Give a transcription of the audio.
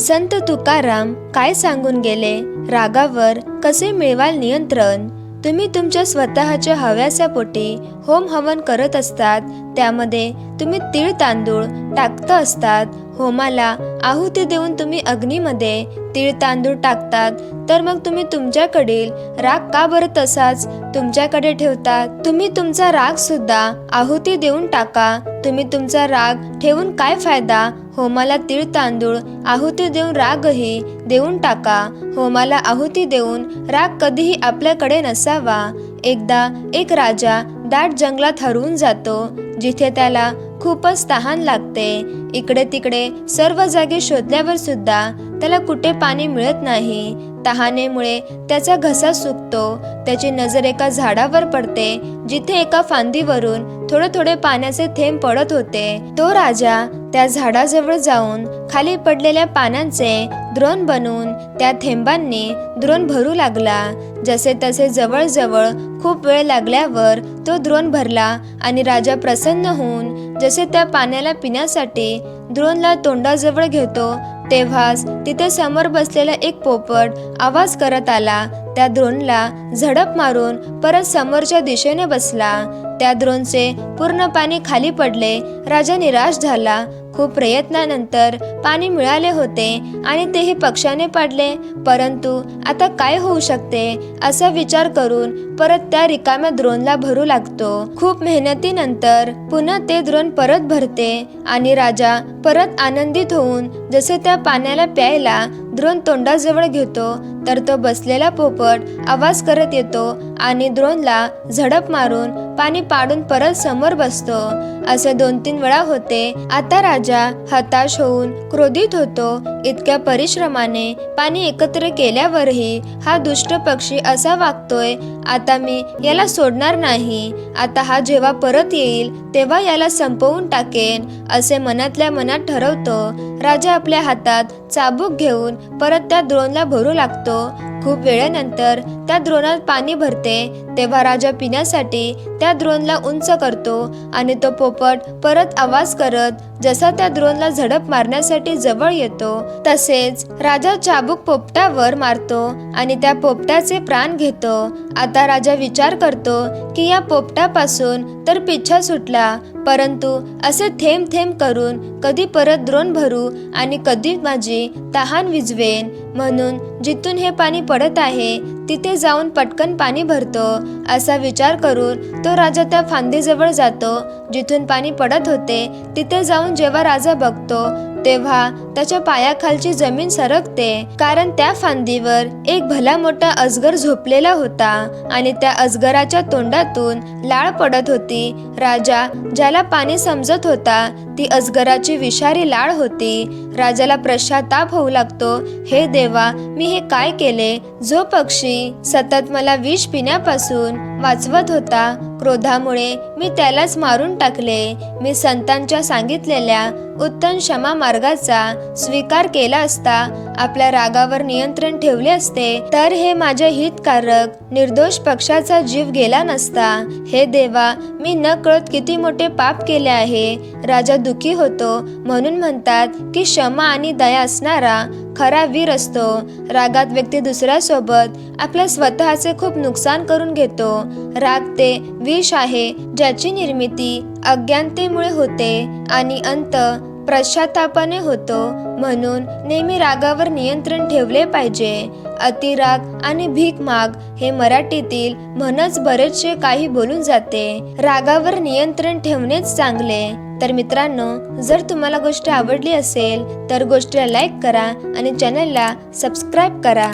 संत तुकाराम काय सांगून गेले? रागावर कसे मिळवाल नियंत्रण? तुम्ही तुमच्या स्वतःच्या हव्यासापोटी होम हवन करत असतात त्यामध्ये तुम्ही तीळ तांदूळ टाकत असतात होमाला आहुती देऊन तुम्ही अग्नीमध्ये तीळ तांदूळ टाकतात. तर मग तुम्ही तुमच्याकडील राग का बरं तसाच तुमच्याकडे ठेवता? तुम्ही तुमचा राग सुद्धा आहुती देऊन टाका. तुम्ही तुमचा राग ठेवून काय फायदा? होमाला तीळ तांदूळ आहुती देऊन रागही देऊन टाका. होमाला आहुती देऊन राग कधीही आपल्याकडे नसावा. एकदा एक राजा दाट जंगलात हरवून जातो जिथे त्याला खूपच तहान लागते. इकडे तिकडे सर्व जागे शोधल्यावर सुद्धा त्याला कुठे पाणी मिळत नाही. तहानेमुळे त्याचा घसा सुकतो. त्याची नजर एका झाडावर पडते. जिथे एका फांदीवरून थोडे थोडे पाण्याचे थेंब पडत होते. तो राजा त्या झाडाजवळ जाऊन खाली पडलेल्या पानांचे द्रोण बनवून त्या थेंबांनी द्रोण भरू लागला. जसे तसे जवळजवळ खूप वेळ लागल्यावर तो द्रोण भरला आणि राजा प्रसन्न होऊन जसे त्या पाण्याला पिण्यासाठी द्रोणला तोंडाजवळ घेतो तेव्हाच तिथे समोर बसलेला एक पोपट आवाज करत आला. त्या द्रोणला झडप मारून परत समोरच्या दिशेने बसला. त्या द्रोणचे पूर्ण पाणी खाली पडले. राजा निराश झाला. खूप प्रयत्नानंतर पाणी मिळाले होते. आणि तेही पक्षाने पाडले. परंतु आता काय होऊ शकते असा विचार करून परत त्या रिकाम्या द्रोणला भरू लागतो. खूप मेहनतीनंतर पुन्हा ते द्रोण परत भरते आणि राजा परत आनंदित होऊन जसे त्या पाण्याला प्यायला द्रोण तोंडाजवळ घेतो तर तो बसलेला पोपट आवाज करत येतो आणि द्रोणला झडप मारून पाणी पाडून परत समोर बसतो. असे दोन तीन वेळा होते. आता राजा हताश होऊन क्रोधित होतो. इतक्या परिश्रमाने पाणी एकत्र केल्यावरही हा दुष्ट पक्षी असा वागतोय आता मी याला सोडणार नाही आता हा जेव्हा परत येईल तेव्हा याला संपवून टाकेन असे मनातल्या मनात ठरवतो. राजा आपल्या हातात चाबूक घेऊन परत त्या द्रोणला भरू लागतो. खूप वेळेनंतर त्या द्रोणात पाणी भरते तेव्हा राजा पिण्यासाठी त्या द्रोणला उंच करतो आणि तो पोपट परत आवाज करत जसा त्या द्रोणला झडप मारण्यासाठी जवळ येतो तसेच राजा चाबूक पोपटावर मारतो आणि त्या पोपटाचे प्राण घेतो. आता राजा विचार करतो की या पोपटापासून तर पिच्छा सुटला परंतु असे थेंब थेंब करून कधी परत द्रोण भरू आणि कधी माझी तहान विजवेन म्हणून जिथून हे पाणी पडत आहे तिथे जाऊन पटकन पाणी भरतो असा विचार करून तो राजा त्या फांदीजवळ जातो. जिथून पाणी पडत होते तिथे जाऊन जेव्हा राजा बघतो तेव्हा त्याच्या पायाखालची जमीन सरकते कारण त्या फांदीवर एक भला मोठा अजगर झोपलेला होता आणि त्या अजगराच्या तोंडातून लाळ पडत होती. राजा ज्याला पाणी समजत होता ती अजगराची विषारी लाळ होती. राजाला प्रश्चाताप होऊ लागतो हे देवा मी हे काय केले? जो पक्षी सतत मला विष पिण्यापासून वाचवत होता. क्रोधामुळे मी त्यालाच मारून टाकले. मी संतांच्या सांगितलेल्या उत्तम क्षमा मार्गाचा स्वीकार केला असता आपल्या रागावर नियंत्रण ठेवले असते तर हे माझ्या हितकारक निर्दोष पक्षाचा जीव गेला नसता. हे देवा मी न कळत किती मोठे पाप केले आहे. राजा दुखी होतो म्हणून म्हणतात की क्षमा आणि दया असणारा खरा वीर असतो. रागात व्यक्ती दुसऱ्यासोबत आपल्या स्वतःचे खूप नुकसान करून घेतो. राग ते विष आहे ज्याची निर्मिती अज्ञानतेमुळे होते आणि अंत प्रशातापाने होतो. म्हणून नेहमी रागावर नियंत्रण ठेवले पाहिजे. अतिराग आणि भीक माग हे मराठीतील म्हणच बरेचसे काही बोलून जाते. रागावर नियंत्रण ठेवणेच चांगले. तर मित्रांनो जर तुम्हाला गोष्ट आवडली असेल तर गोष्टीला लाईक करा आणि चॅनलला सबस्क्राईब करा.